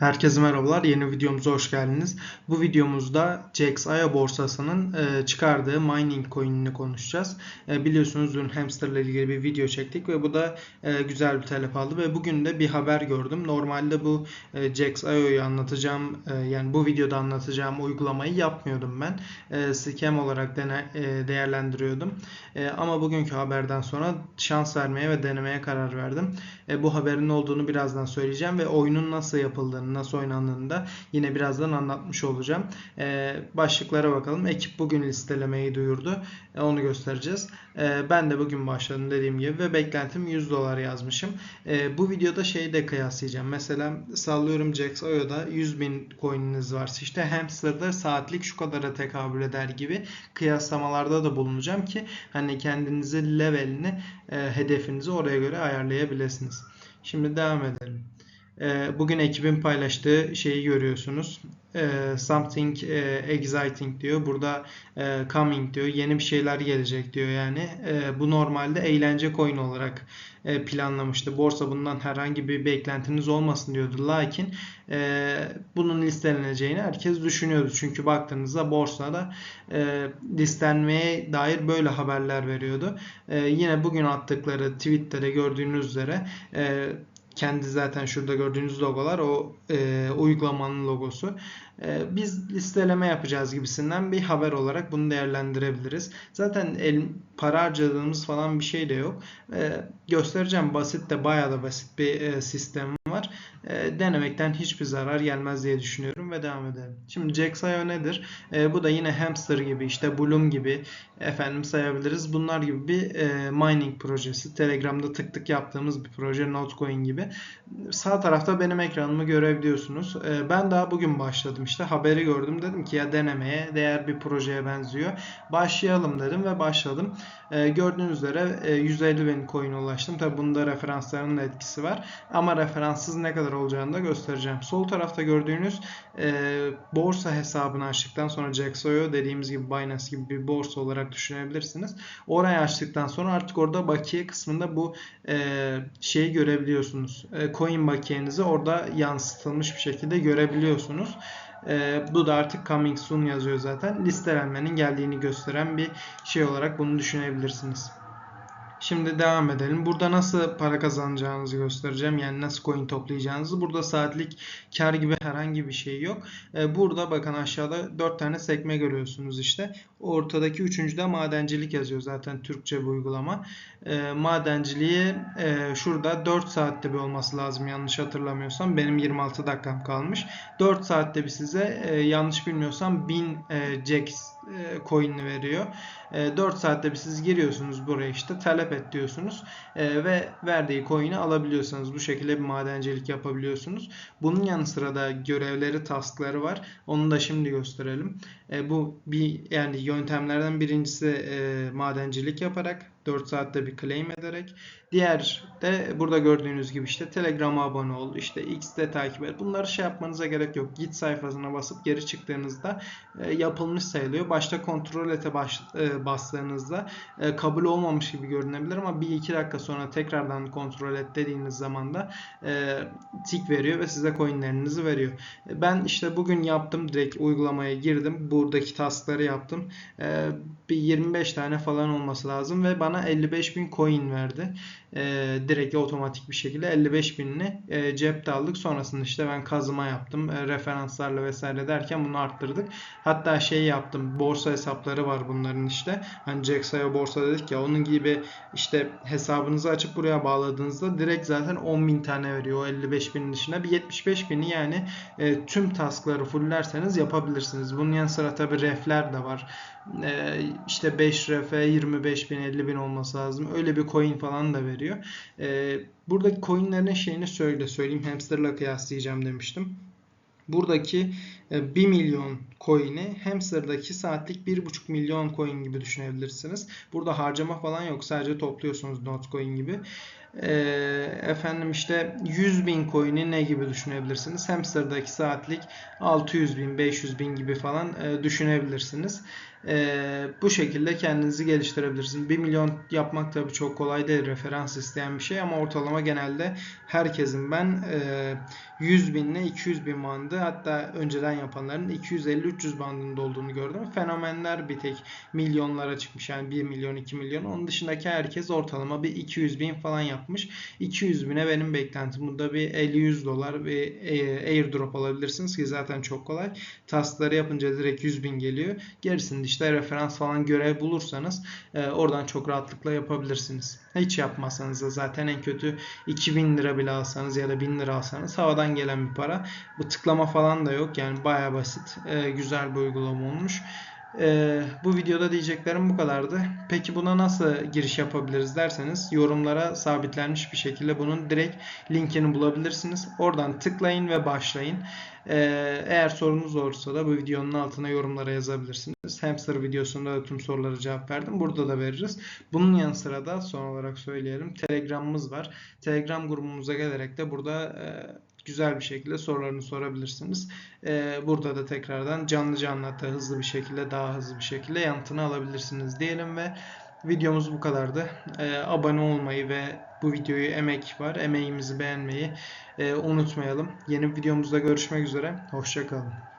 Herkese merhabalar. Yeni videomuza hoş geldiniz. Bu videomuzda JXIO borsasının e, çıkardığı mining coin'ini konuşacağız. E, biliyorsunuz dün hamster ile ilgili bir video çektik ve bu da e, güzel bir talep aldı ve bugün de bir haber gördüm. Normalde bu JXIO'yu anlatacağım yani bu videoda anlatacağım uygulamayı yapmıyordum ben. Scam olarak değerlendiriyordum. Ama bugünkü haberden sonra şans vermeye ve denemeye karar verdim. Bu haberin olduğunu birazdan söyleyeceğim ve oyunun nasıl yapıldığını nasıl oynandığını da yine birazdan anlatmış olacağım. E, başlıklara bakalım. Ekip bugün listelemeyi duyurdu. E, onu göstereceğiz. E, ben de bugün başladım dediğim gibi ve beklentim 100 dolar yazmışım. E, bu videoda şeyi de kıyaslayacağım. Mesela sallıyorum Jax.io'da 100 bin coin'iniz varsa işte Hamster'da saatlik şu kadara tekabül eder gibi kıyaslamalarda da bulunacağım ki hani kendinizi levelini e, hedefinizi oraya göre ayarlayabilirsiniz. Şimdi devam edelim. Ee, bugün ekibin paylaştığı şeyi görüyorsunuz. Ee, something e, exciting diyor. Burada e, coming diyor. Yeni bir şeyler gelecek diyor yani. E, bu normalde eğlence coin olarak planlamıştı. Borsa bundan herhangi bir beklentiniz olmasın diyordu. Lakin bunun listeleneceğini herkes düşünüyordu. Çünkü baktığınızda borsada listelenmeye dair böyle haberler veriyordu. Yine bugün attıkları tweetlere gördüğünüz üzere kendi zaten şurada gördüğünüz logolar o e, uygulamanın logosu. E, biz listeleme yapacağız gibisinden bir haber olarak bunu değerlendirebiliriz. Zaten el, para harcadığımız falan bir şey de yok. E, göstereceğim basit de bayağı da basit bir e, sistem var. E, denemekten hiçbir zarar gelmez diye düşünüyorum ve devam edelim. Şimdi Jax.io nedir? E, bu da yine Hamster gibi işte Bloom gibi efendim sayabiliriz. Bunlar gibi bir e, mining projesi. Telegram'da tık tık yaptığımız bir proje Notcoin gibi. Sağ tarafta benim ekranımı görebiliyorsunuz. E, ben daha bugün başladım işte haberi gördüm. Dedim ki ya denemeye değer bir projeye benziyor. Başlayalım dedim ve başladım. E, gördüğünüz üzere e, 150 bin coin ulaştım. Tabi bunda referanslarının da etkisi var. Ama referanssız ne kadar olacağını da göstereceğim. Sol tarafta gördüğünüz e, borsa hesabını açtıktan sonra Jaxo'yu dediğimiz gibi Binance gibi bir borsa olarak düşünebilirsiniz. Orayı açtıktan sonra artık orada bakiye kısmında bu e, şeyi görebiliyorsunuz. E, coin bakiyenizi orada yansıtılmış bir şekilde görebiliyorsunuz. E, bu da artık coming soon yazıyor zaten. Listelenmenin geldiğini gösteren bir şey olarak bunu düşünebilirsiniz. Şimdi devam edelim. Burada nasıl para kazanacağınızı göstereceğim. Yani nasıl coin toplayacağınızı. Burada saatlik kar gibi herhangi bir şey yok. Ee, burada bakın aşağıda 4 tane sekme görüyorsunuz işte. Ortadaki üçüncüde madencilik yazıyor zaten Türkçe bir uygulama. Ee, madenciliği e, şurada 4 saatte bir olması lazım yanlış hatırlamıyorsam. Benim 26 dakikam kalmış. 4 saatte bir size e, yanlış bilmiyorsam 1000 e, Jax coin'ini veriyor. 4 e, saatte bir siz giriyorsunuz buraya işte talep et diyorsunuz e, ve verdiği coin'i alabiliyorsunuz. Bu şekilde bir madencilik yapabiliyorsunuz. Bunun yanı sıra da görevleri, taskları var. Onu da şimdi gösterelim. Bu bir yani yöntemlerden birincisi madencilik yaparak 4 saatte bir claim ederek. Diğer de burada gördüğünüz gibi işte Telegram'a abone ol, işte X'te takip et. Bunları şey yapmanıza gerek yok. Git sayfasına basıp geri çıktığınızda e, yapılmış sayılıyor. Başta kontrol ete baş, e, bastığınızda e, kabul olmamış gibi görünebilir ama bir iki dakika sonra tekrardan kontrol et dediğiniz zaman da e, tik veriyor ve size coinlerinizi veriyor. E, ben işte bugün yaptım direkt uygulamaya girdim. Buradaki taskları yaptım. Bir 25 tane falan olması lazım ve bana 55 bin coin verdi e, direkt otomatik bir şekilde 55 binini e, cepte aldık. Sonrasında işte ben kazıma yaptım. E, referanslarla vesaire derken bunu arttırdık. Hatta şey yaptım. Borsa hesapları var bunların işte. Hani Jaxa'ya borsa dedik ya onun gibi işte hesabınızı açıp buraya bağladığınızda direkt zaten 10 bin tane veriyor. O 55 binin dışına bir 75 bini yani e, tüm taskları fulllerseniz yapabilirsiniz. Bunun yanı sıra tabi refler de var. E, işte 5 refe 25 bin 50 bin olması lazım. Öyle bir coin falan da veriyor. E, buradaki coinlerin şeyini söyle söyleyeyim. Hamster'la kıyaslayacağım demiştim. Buradaki 1 e, milyon coin'i Hamster'daki saatlik 1,5 milyon coin gibi düşünebilirsiniz. Burada harcama falan yok. Sadece topluyorsunuz Notcoin gibi. E, efendim işte 100 bin coin'i ne gibi düşünebilirsiniz? Hamster'daki saatlik 600 bin, 500 bin gibi falan e, düşünebilirsiniz. Ee, bu şekilde kendinizi geliştirebilirsiniz. 1 milyon yapmak tabii çok kolay değil. Referans isteyen bir şey ama ortalama genelde herkesin ben e, 100 bin ile 200 bin bandı hatta önceden yapanların 250-300 bandında olduğunu gördüm. Fenomenler bir tek milyonlara çıkmış yani 1 milyon 2 milyon. Onun dışındaki herkes ortalama bir 200 bin falan yapmış. 200 bine benim beklentim. Bunda bir 50-100 dolar bir e, airdrop alabilirsiniz ki zaten çok kolay. Taskları yapınca direkt 100 bin geliyor. Gerisini işte referans falan görev bulursanız e, oradan çok rahatlıkla yapabilirsiniz. Hiç yapmasanız da zaten en kötü 2000 lira bile alsanız ya da 1000 lira alsanız havadan gelen bir para. Bu tıklama falan da yok yani baya basit. e, güzel bir uygulama olmuş. Ee, bu videoda diyeceklerim bu kadardı. Peki buna nasıl giriş yapabiliriz derseniz yorumlara sabitlenmiş bir şekilde bunun direkt linkini bulabilirsiniz. Oradan tıklayın ve başlayın. Ee, eğer sorunuz olursa da bu videonun altına yorumlara yazabilirsiniz. Hamster videosunda da tüm sorulara cevap verdim. Burada da veririz. Bunun yanı sıra da son olarak söyleyelim. Telegram'ımız var. Telegram grubumuza gelerek de burada e, güzel bir şekilde sorularını sorabilirsiniz. Ee, burada da tekrardan canlı canlı hatta hızlı bir şekilde daha hızlı bir şekilde yanıtını alabilirsiniz diyelim ve videomuz bu kadardı. Ee, abone olmayı ve bu videoyu emek var. Emeğimizi beğenmeyi e, unutmayalım. Yeni videomuzda görüşmek üzere. Hoşçakalın.